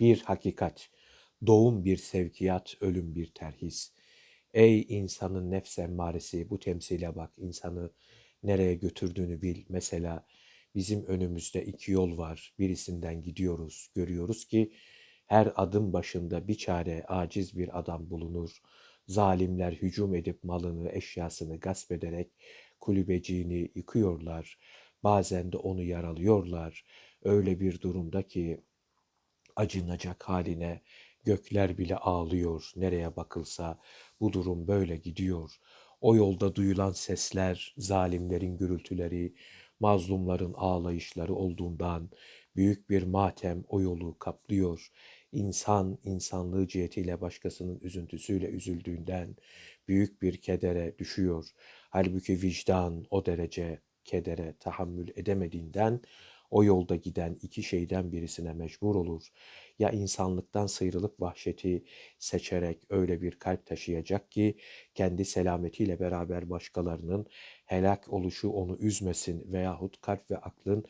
Bir hakikat, doğum bir sevkiyat, ölüm bir terhis. Ey insanın nefs emmaresi bu temsile bak, insanı nereye götürdüğünü bil. Mesela bizim önümüzde iki yol var, birisinden gidiyoruz, görüyoruz ki her adım başında bir çare aciz bir adam bulunur. Zalimler hücum edip malını, eşyasını gasp ederek kulübeciğini yıkıyorlar. Bazen de onu yaralıyorlar. Öyle bir durumda ki acınacak haline gökler bile ağlıyor. Nereye bakılsa bu durum böyle gidiyor. O yolda duyulan sesler, zalimlerin gürültüleri, mazlumların ağlayışları olduğundan büyük bir matem o yolu kaplıyor. İnsan insanlığı cihetiyle başkasının üzüntüsüyle üzüldüğünden büyük bir kedere düşüyor. Halbuki vicdan o derece kedere tahammül edemediğinden o yolda giden iki şeyden birisine mecbur olur. Ya insanlıktan sıyrılıp vahşeti seçerek öyle bir kalp taşıyacak ki kendi selametiyle beraber başkalarının helak oluşu onu üzmesin veyahut kalp ve aklın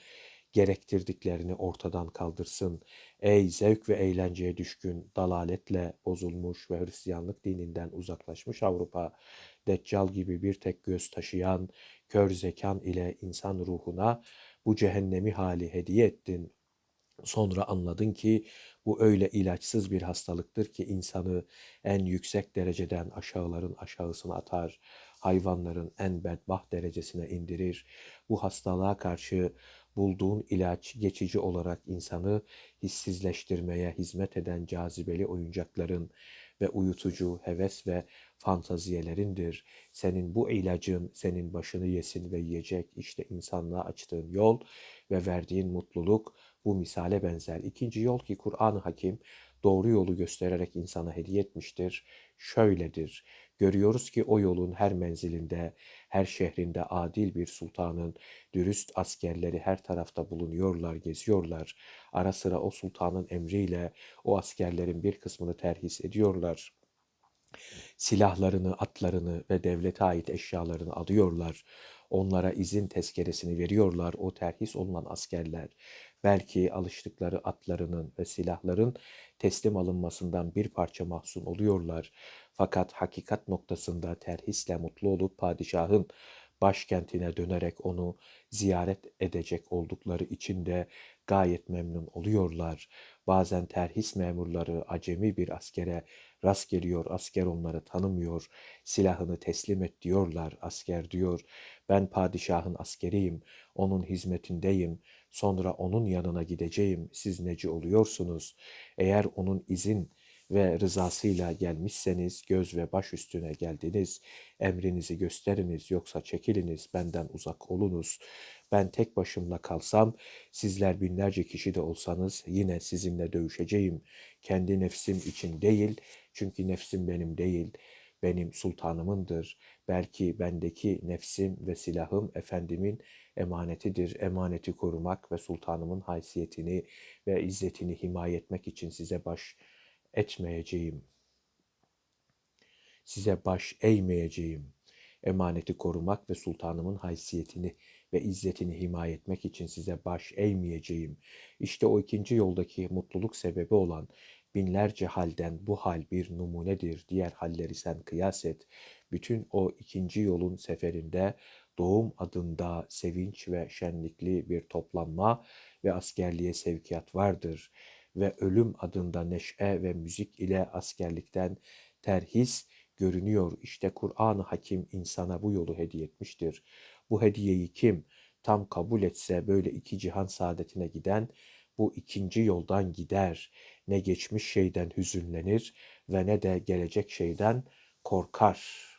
gerektirdiklerini ortadan kaldırsın. Ey zevk ve eğlenceye düşkün, dalaletle bozulmuş ve Hristiyanlık dininden uzaklaşmış Avrupa, Deccal gibi bir tek göz taşıyan kör zekan ile insan ruhuna bu cehennemi hali hediye ettin. Sonra anladın ki bu öyle ilaçsız bir hastalıktır ki insanı en yüksek dereceden aşağıların aşağısına atar, hayvanların en bedbaht derecesine indirir. Bu hastalığa karşı bulduğun ilaç geçici olarak insanı hissizleştirmeye hizmet eden cazibeli oyuncakların ve uyutucu heves ve fantaziyelerindir. Senin bu ilacın senin başını yesin ve yiyecek işte insanlığa açtığın yol ve verdiğin mutluluk bu misale benzer. İkinci yol ki Kur'an-ı Hakim doğru yolu göstererek insana hediye etmiştir. Şöyledir. Görüyoruz ki o yolun her menzilinde, her şehrinde adil bir sultanın dürüst askerleri her tarafta bulunuyorlar, geziyorlar. Ara sıra o sultanın emriyle o askerlerin bir kısmını terhis ediyorlar. Silahlarını, atlarını ve devlete ait eşyalarını alıyorlar. Onlara izin tezkeresini veriyorlar o terhis olunan askerler. Belki alıştıkları atlarının ve silahların teslim alınmasından bir parça mahzun oluyorlar. Fakat hakikat noktasında terhisle mutlu olup padişahın başkentine dönerek onu ziyaret edecek oldukları için de gayet memnun oluyorlar. Bazen terhis memurları acemi bir askere rast geliyor, asker onları tanımıyor, silahını teslim et diyorlar, asker diyor, ben padişahın askeriyim, onun hizmetindeyim, sonra onun yanına gideceğim, siz neci oluyorsunuz? Eğer onun izin ve rızasıyla gelmişseniz göz ve baş üstüne geldiniz. Emrinizi gösteriniz yoksa çekiliniz benden uzak olunuz. Ben tek başımla kalsam sizler binlerce kişi de olsanız yine sizinle dövüşeceğim. Kendi nefsim için değil çünkü nefsim benim değil benim sultanımındır. Belki bendeki nefsim ve silahım efendimin emanetidir. Emaneti korumak ve sultanımın haysiyetini ve izzetini himaye etmek için size baş etmeyeceğim. Size baş eğmeyeceğim. Emaneti korumak ve sultanımın haysiyetini ve izzetini himaye etmek için size baş eğmeyeceğim. İşte o ikinci yoldaki mutluluk sebebi olan binlerce halden bu hal bir numunedir. Diğer halleri sen kıyas et. Bütün o ikinci yolun seferinde doğum adında sevinç ve şenlikli bir toplanma ve askerliğe sevkiyat vardır ve ölüm adında neşe ve müzik ile askerlikten terhis görünüyor. İşte Kur'an-ı Hakim insana bu yolu hediye etmiştir. Bu hediyeyi kim tam kabul etse böyle iki cihan saadetine giden bu ikinci yoldan gider. Ne geçmiş şeyden hüzünlenir ve ne de gelecek şeyden korkar.''